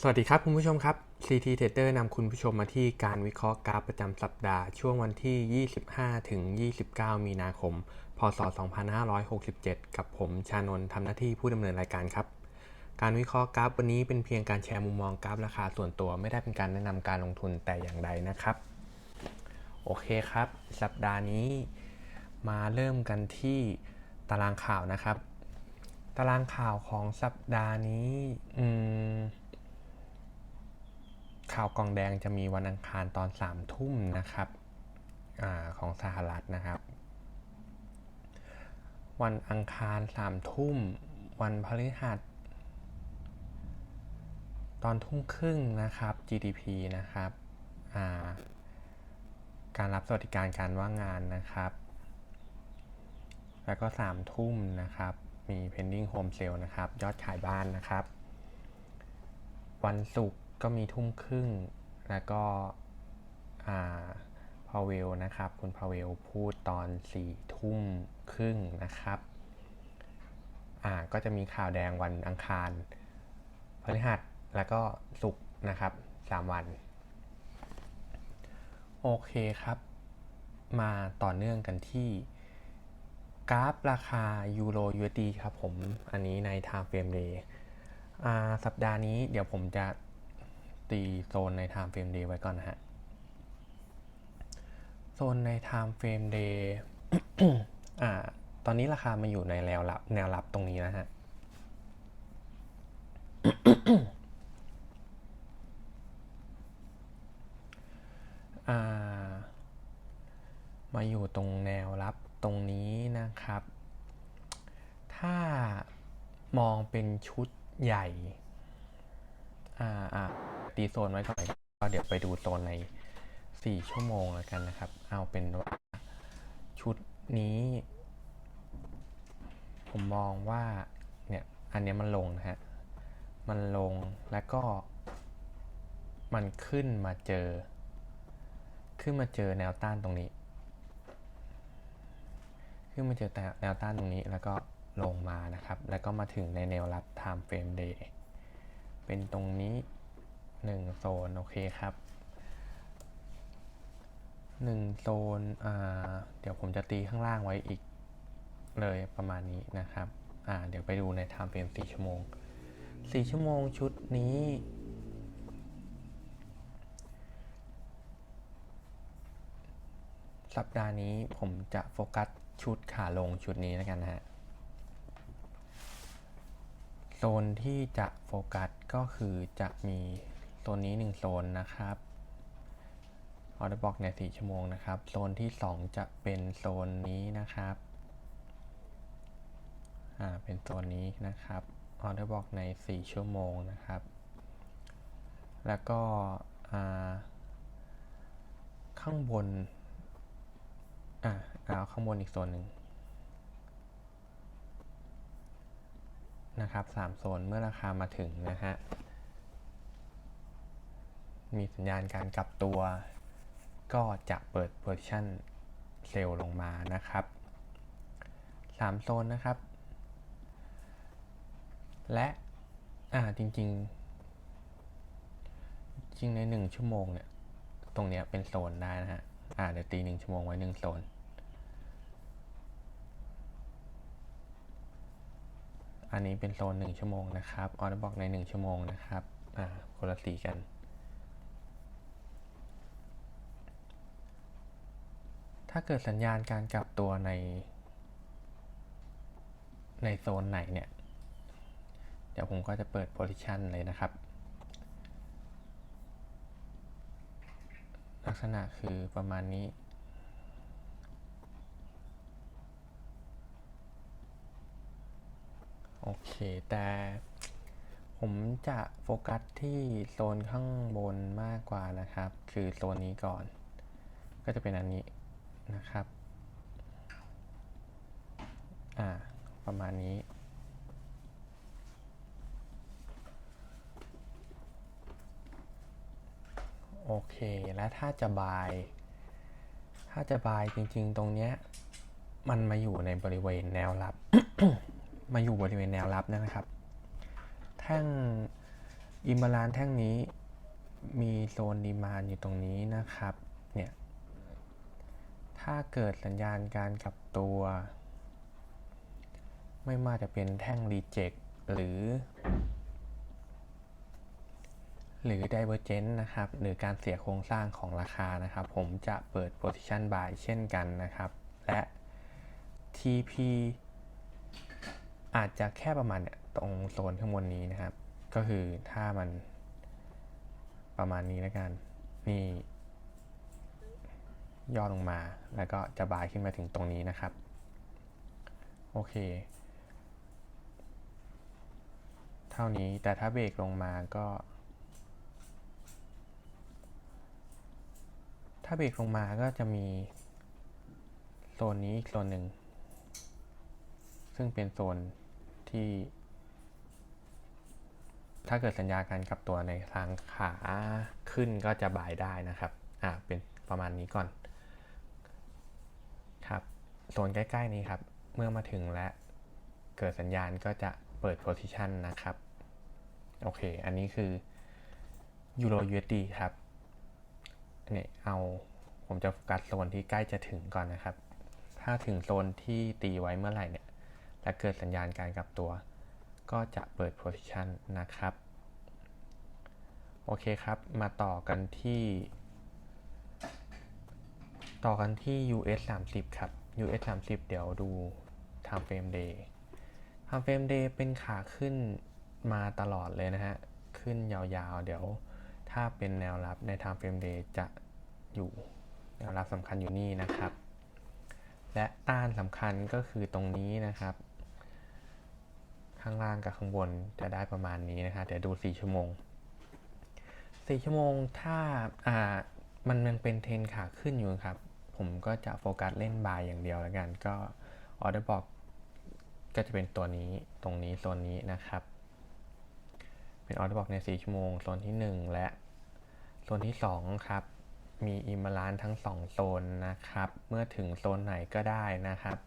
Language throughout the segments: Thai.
สวัสดีครับคุณผู้ชมครับ CT Trader นำคุณผู้ชมมาที่การวิเคราะห์กราฟประจำสัปดาห์ ช่วงวันที่ 25 ถึง 29 มีนาคม พศ 2567 กับผมชานนท์ทำหน้าที่ผู้ดำเนินรายการครับ การวิเคราะห์กราฟวันนี้เป็นเพียงการแชร์มุมมองกราฟราคาส่วนตัวไม่ได้เป็นการแนะนำการลงทุนแต่อย่างใดนะครับ โอเคครับ สัปดาห์นี้มาเริ่มกันที่ตารางข่าวนะครับ ตารางข่าวของสัปดาห์นี้ อืม ข่าวกองแดงจะมีวันอังคารตอน3ามทุ่มนะครับอของสหรัฐนะครับ วันอังคาร3ามทุ่ม วันพฤหัส ตอนทุ่มครึ่งนะครับ GDP นะครับาการรับสวัสดิการการว่างงานนะครับ แล้วก็3ามทุ่มนะครับ มี pending home sale นะครับ ยอดขายบ้านนะครับ วันศุกร์ ก็มีทุ่มครึ่ง แล้วก็พาเวลนะครับ คุณพาเวลพูดตอน4ี่ทุ่มครึ่งนะครับอาก็จะมีข่าวแดงวันอังคารพฤหัสแล้วก็ศุกร์นะครับ3วัน โอเคครับ มาต่อเนื่องกันที่กราฟราคายูโร USD ครับผม อันนี้ใน Time Frame Day อ่าสัปดาห์นี้เดี๋ยวผมจะ ตีโซนใน Time Frame Day ไว้ก่อนนะฮะ โซนใน Time Frame Day อ่า ตอนนี้ราคามาอยู่ในแนวรับแนวรับตรงนี้นะฮะอ่ามาอยู่ตรงแนวรับตรงนี้นะครับ ถ้ามองเป็นชุดใหญ่ อ่าอ่า ตีโซนไว้ก่อนก็เดี๋ยวไปดูโซนใน 4 ชั่วโมงแล้วกันนะครับ เอาเป็นว่าชุดนี้ ผมมองว่าเนี่ยอันนี้มันลงนะฮะ มันลงแล้วก็ มันขึ้นมาเจอ ขึ้นมาเจอแนวต้านตรงนี้ ขึ้นมาเจอแนวต้านตรงนี้แล้วก็ลงมานะครับ แล้วก็มาถึงในแนวรับ time frame day เป็นตรงนี้ 1โซน โอเคครับ 1 โซน อ่า เดี๋ยวผมจะตีข้างล่างไว้อีกเลยประมาณนี้นะครับ อ่า เดี๋ยวไปดูใน time frame 4ชั่วโมง 4 ชั่วโมงชุดนี้สัปดาห์นี้ผมจะโฟกัสชุดขาลงชุดนี้แล้วกันนะฮะ โซนที่จะโฟกัสก็คือจะมี โซนนี้ 1 โซนนะครับออเดอร์บอกใน4ชั่วโมงนะครับ โซนที่ 2 จะเป็นโซนนี้นะครับอ่าเป็นโซนนี้นะครับออเดอร์บอกใน 4 ชั่วโมงนะครับ แล้วก็อ่าข้างบนอ่าเอาข้างบนอีกโซนหนึ่งนะครับสามโซนเมื่อราคามาถึงนะฮะ มีสัญญาณการกลับตัว ก็จะเปิด position เซลล์ลงมานะครับสามโซนนะครับ และอ่าจริง ๆ จริงในหนึ่งชั่วโมงเนี่ย ตรงเนี้ยเป็นโซนได้นะฮะอ่าเดี๋ยวตีหนึ่งชั่วโมงไว้หนึ่งโซนอันนี้เป็นโซนหนึ่งชั่วโมงนะครับ ออร์บอกในหนึ่งชั่วโมงนะครับ อ่าคนละสีกัน ถ้าเกิดสัญญาณการกลับตัวใน ในโซนไหนเนี่ย เดี๋ยวผมก็จะเปิด position เลยนะครับ ลักษณะคือประมาณนี้โอเค แต่ผมจะโฟกัสที่โซนข้างบนมากกว่านะครับ คือโซนนี้ก่อน ก็จะเป็นอันนี้ นะครับอ่าประมาณนี้ โอเค แล้วถ้าจะบาย ถ้าจะบายจริงๆ ตรงเนี้ย มันมาอยู่ในบริเวณแนวรับ มาอยู่บริเวณแนวรับนะครับ แท่งอิมบาลานแท่งนี้มีโซนดีมานอยู่ตรงนี้นะครับ ถ้าเกิดสัญญาณการกลับตัว ไม่ว่าจะเป็นแท่งรีเจ็คหรือ หรือ Divergent นะครับ หรือการเสียโครงสร้างของราคานะครับ ผมจะเปิด Position Buy เช่นกันนะครับ และ TP อาจจะแค่ประมาณเนี่ยตรงโซนข้างบนนี้นะครับ ก็คือถ้ามันประมาณนี้แล้วกัน นี่ ย่อลงมา แล้วก็จะบายขึ้นมาถึงตรงนี้นะครับ โอเค เท่านี้แต่ถ้าเบรกลงมาก็ ถ้าเบรกลงมาก็จะมีโซนนี้อีกโซนหนึ่ง ซึ่งเป็นโซนที่ ถ้าเกิดสัญญาการกับตัวในทางขาขึ้นก็จะบายได้นะครับ อ่า เป็นประมาณนี้ก่อน โซนใกล้ ๆ นี้ครับ เมื่อมาถึงและเกิดสัญญาณก็จะเปิด position นะครับ โอเค อันนี้คือ Euro USD ครับเนี่ยเอาผมจะโฟกัสโซนที่ใกล้จะถึงก่อนนะครับ ถ้าถึงโซนที่ตีไว้เมื่อไหร่เนี่ย และเกิดสัญญาณการกลับตัว ก็จะเปิด position นะครับ โอเคครับ มาต่อกันที่ ต่อกันที่ US 30 ครับ US 30 เดี๋ยวดู time frame day time frame day เป็นขาขึ้นมาตลอดเลยนะฮะ ขึ้นยาวๆ เดี๋ยวถ้าเป็นแนวรับใน time frame day จะอยู่แนวรับสำคัญอยู่นี่นะครับ และต้านสำคัญก็คือตรงนี้นะครับ ข้างล่างกับข้างบนจะได้ประมาณนี้นะครับเดี๋ยวดู 4 ชั่วโมง 4 ชั่วโมงถ้าอ่ามันยังเป็นเทรนขาขึ้นอยู่ครับ ผมก็จะโฟกัสเล่นบายอย่างเดียวแล้วกัน ก็ออเดอร์บอกก็จะเป็นตัวนี้ตรงนี้โซนนี้นะครับ เป็นออเดอร์บอกใน 4 ชั่วโมงโซนที่ 1 และโซนที่ 2 ครับ มีอิมบาลานทั้ง 2 โซนนะครับ เมื่อถึงโซนไหนก็ได้นะครับ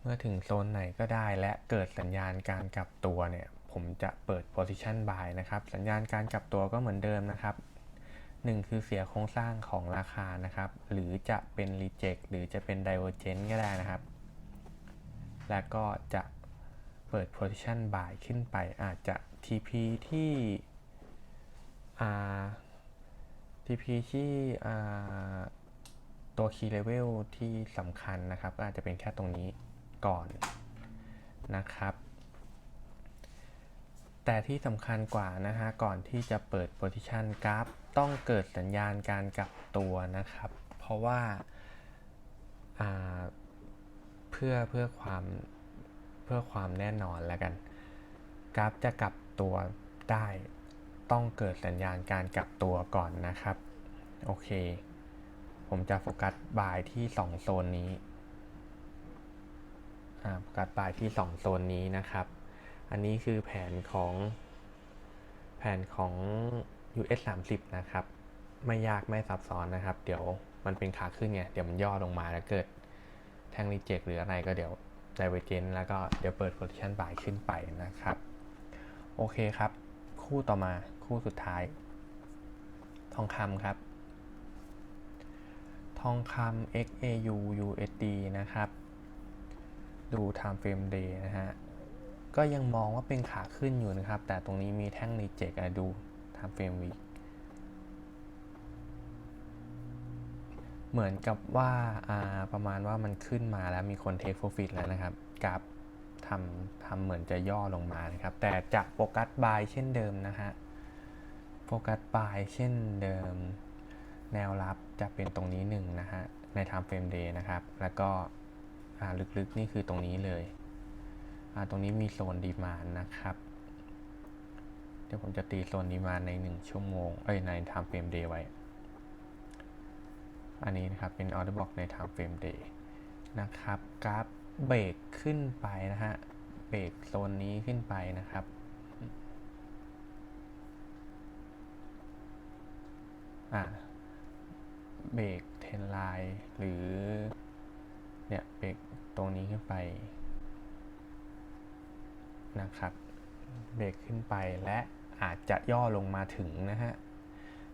เมื่อถึงโซนไหนก็ได้และเกิดสัญญาณการกลับตัวเนี่ย ผมจะเปิด position buy นะครับ สัญญาณการกลับตัวก็เหมือนเดิมนะครับ 1 คือเสียโครงสร้างของราคานะครับ หรือจะเป็น reject หรือจะเป็น divergent ก็ได้นะครับ และก็จะเปิด position buy ขึ้นไปอาจจะ TP ที่ TP ที่ตัว key level ที่สำคัญนะครับ อาจจะเป็นแค่ตรงนี้ก่อนนะครับ แต่ที่สำคัญกว่านะฮะก่อนที่จะเปิด position กราฟต้องเกิดสัญญาณการกลับตัวนะครับ เพราะว่าเพื่อเพื่อความเพื่อความแน่นอนแล้วกัน กราฟจะกลับตัวได้ต้องเกิดสัญญาณการกลับตัวก่อนนะครับ โอเค ผมจะโฟกัสบายที่ 2 โซนนี้โฟกัสบายที่ 2 โซนนี้นะครับ อันนี้คือแผนของแผนของ US 30นะครับ ไม่ยากไม่ซับซ้อนนะครับ เดี๋ยวมันเป็นขาขึ้นไง เดี๋ยวมันย่อลงมาแล้วเกิดแท่งรีเจ็คหรืออะไรก็เดี๋ยว Divergent แล้วก็เดี๋ยวเปิด Position Buy ขึ้นไปนะครับ โอเคครับ คู่ต่อมาคู่สุดท้าย ทองคำครับ ทองคำ XAU USD นะครับ ดู time frame day นะฮะ ก็ยังมองว่าเป็นขาขึ้นอยู่นะครับ แต่ตรงนี้มีแท่งรีเจ็คดู time frame week เหมือนกับว่าประมาณว่ามันขึ้นมาแล้วมีคน take profit แล้วนะครับกราฟทำทำเหมือนจะย่อลงมานะครับ แต่จะโฟกัส buy เช่นเดิมนะฮะโฟกัส buy เช่นเดิม แนวรับจะเป็นตรงนี้หนึ่งนะฮะใน time frame day นะครับ แล้วก็ลึกๆนี่คือตรงนี้เลย ตรงนี้มีโซนดีมานนะครับ เดี๋ยวผมจะตีโซนดีมานใน 1 ชั่วโมง เอ้ยใน time frame day ไว้ อันนี้นะครับเป็น order block ใน time frame day นะครับ กราฟเบรกขึ้นไปนะฮะ เบรกโซนนี้ขึ้นไปนะครับอ่าเบรกเทนไลน์หรือเนี่ยเบรกตรงนี้ขึ้นไป นะครับเบรกขึ้นไปและอาจจะย่อลงมาถึงนะฮะ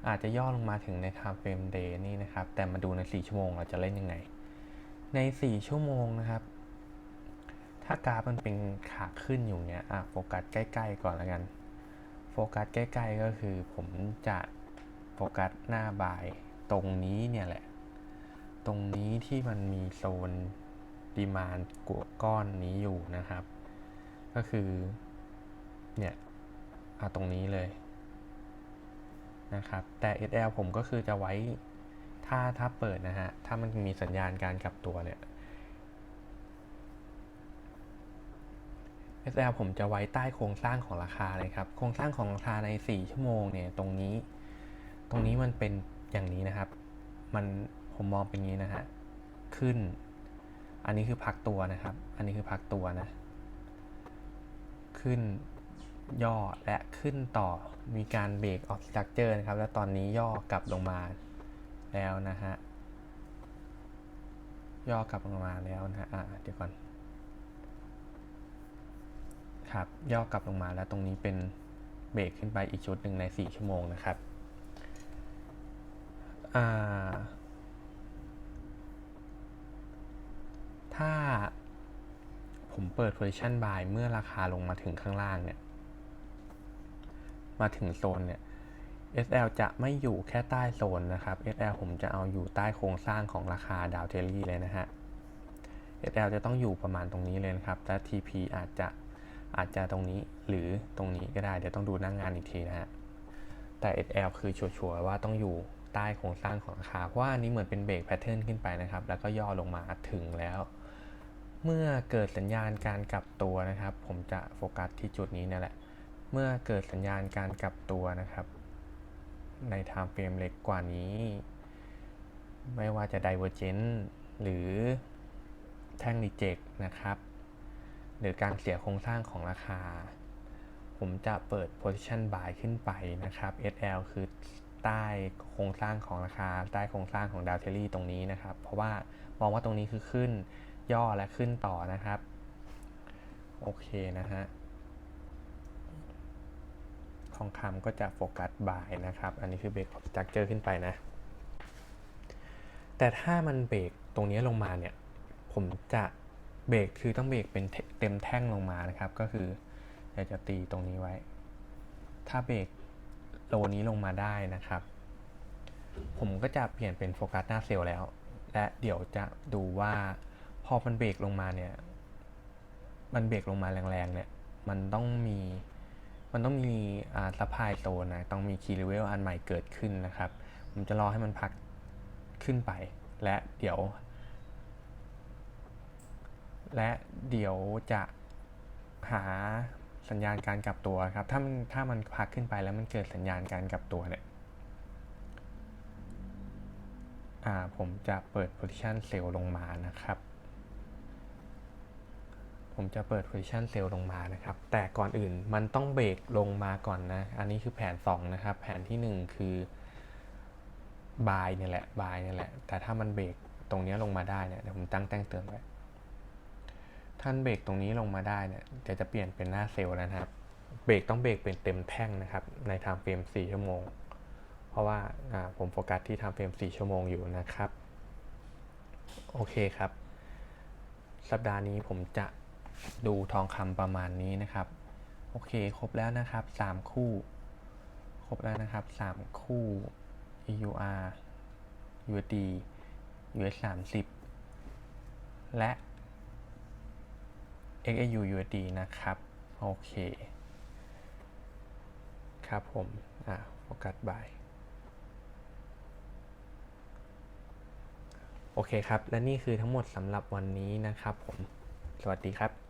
อาจจะย่อลงมาถึงใน time frame day นี่นะครับ แต่มาดูใน 4 ชั่วโมงเราจะเล่นยังไง ใน 4 ชั่วโมงนะครับ ถ้ากราฟมันเป็นขาขึ้นอยู่เนี้ยอะโฟกัสใกล้ ๆ ก่อนล้วกัน โฟกัสใกล้ ๆ ก็คือผมจะโฟกัสหน้าบาย ตรงนี้เนี่ยแหละ ตรงนี้ที่มันมีโซนดีมานกวก้อนนี้อยู่นะครับ ก็คือ เนี่ยเอาตรงนี้เลยนะครับ แต่ SL ผมก็คือจะไว้ถ้าถ้าเปิดนะฮะ ถ้ามันมีสัญญาณการกลับตัวเนี่ย SL ผมจะไว้ใต้โครงสร้างของราคาเลยครับ โครงสร้างของราคาใน 4 ชั่วโมงเนี่ย ตรงนี้ ตรงนี้มันเป็นอย่างนี้นะครับ มันผมมองเป็นงนี้นะฮะ ขึ้น อันนี้คือพักตัวนะครับ อันนี้คือพักตัวนะ ขึ้นย่อและขึ้นต่อมีการเบรกออกสตั๊กเจอร์นะครับ แล้วตอนนี้ย่อกลับลงมาแล้วนะฮะ ย่อกลับลงมาแล้วนะฮะ อะเดี๋ยวก่อน ครับ ย่อกลับลงมาแล้วตรงนี้เป็นเบรกขึ้นไปอีกชุดหนึ่งใน 4 ชั่วโมงนะครับ อ่า ถ้า ผมเปิด position buy เมื่อราคาลงมาถึงข้างล่างเนี่ย มาถึงโซนเนี่ย SL จะไม่อยู่แค่ใต้โซนนะครับ SL ผมจะเอาอยู่ใต้โครงสร้างของราคาดาวเทลลี่เลยนะฮะ SL จะต้องอยู่ประมาณตรงนี้เลยนะครับและ TP อาจจะอาจจะตรงนี้หรือตรงนี้ก็ได้ เดี๋ยวต้องดูหน้างงานอีกทีนะฮะ แต่ SL คือชัวร์ๆว่าต้องอยู่ใต้โครงสร้างของราคา เพราะว่าอันนี้เหมือนเป็นเบรกแพทเทิร์นขึ้นไปนะครับ แล้วก็ย่อลงมาถึงแล้ว เมื่อเกิดสัญญาณการกลับตัวนะครับ ผมจะโฟกัสที่จุดนี้นั่นแหละ เมื่อเกิดสัญญาณการกลับตัวนะครับ ใน time frame เล็กกว่านี้ ไม่ว่าจะ divergent หรือแท่ง reject นะครับ หรือการเสียโครงสร้างของราคา ผมจะเปิด position buy ขึ้นไปนะครับ SL คือใต้โครงสร้างของราคา ใต้โครงสร้างของดาวเทลลี่ตรงนี้นะครับ เพราะว่ามองว่าตรงนี้คือขึ้น ย่อและขึ้นต่อนะครับ โอเคนะฮะทองคำก็จะโฟกัสบายนะครับ อันนี้คือเบรกสตั๊กเจอร์ขึ้นไปนะ แต่ถ้ามันเบรกตรงนี้ลงมาเนี่ย ผมจะเบรกคือต้องเบรกเป็นเต็มแท่งลงมานะครับ ก็คืออยากจะตีตรงนี้ไว้ ถ้าเบรกโลนี้ลงมาได้นะครับ ผมก็จะเปลี่ยนเป็นโฟกัสหน้าเซลล์แล้ว และเดี๋ยวจะดูว่า พอมันเบรกลงมาเนี่ย มันเบรกลงมาแรงๆเนี่ย มันต้องมี มันต้องมีอ่าซัพายโซนนะ ต้องมีคีย์เลเวลอันใหม่เกิดขึ้นนะครับ ผมจะรอให้มันพักขึ้นไป และเดี๋ยว และเดี๋ยวจะหาสัญญาณการกลับตัวครับ ถ้ามันถ้ามันพักขึ้นไปแล้วมันเกิดสัญญาณการกลับตัวเนี่ย อ่า ผมจะเปิด position sell ลงมานะครับ ผมจะเปิด position sell ลงมานะครับ แต่ก่อนอื่นมันต้องเบรกลงมาก่อนนะ อันนี้คือแผน 2 นะครับ แผนทีหนึ่1 คือ buy เนี่ยแหละ buy เนี่ยแหละ แต่ถ้ามันเบรกตรงนี้ลงมาได้เนี่ยเดี๋ยวผมตั้งแจ้งเตือนไว้ท่านเบรกตรงนี้ลงมาได้เนี่ยเดี๋ยวจะเปลี่ยนเป็นหน้าเซลล์แล้วนะครับ เบรกต้องเบรกเป็นเต็มแท่งนะครับ ใน time frame 4ชั่วโมง เพราะว่าผมโฟกัสที่ time frame 4ชั่วโมงอยู่นะครับ โอเคครับ สัปดาห์นี้ผมจะ ดูทองคำประมาณนี้นะครับ โอเค ครบแล้วนะครับ 3 คู่ ครบแล้วนะครับ 3 คู่ EUR USD US 30และ XAU USD นะครับ โอเค ครับผม อ่าโฟกัสบายโอเคครับ และนี่คือทั้งหมดสำหรับวันนี้นะครับผม สวัสดีครับ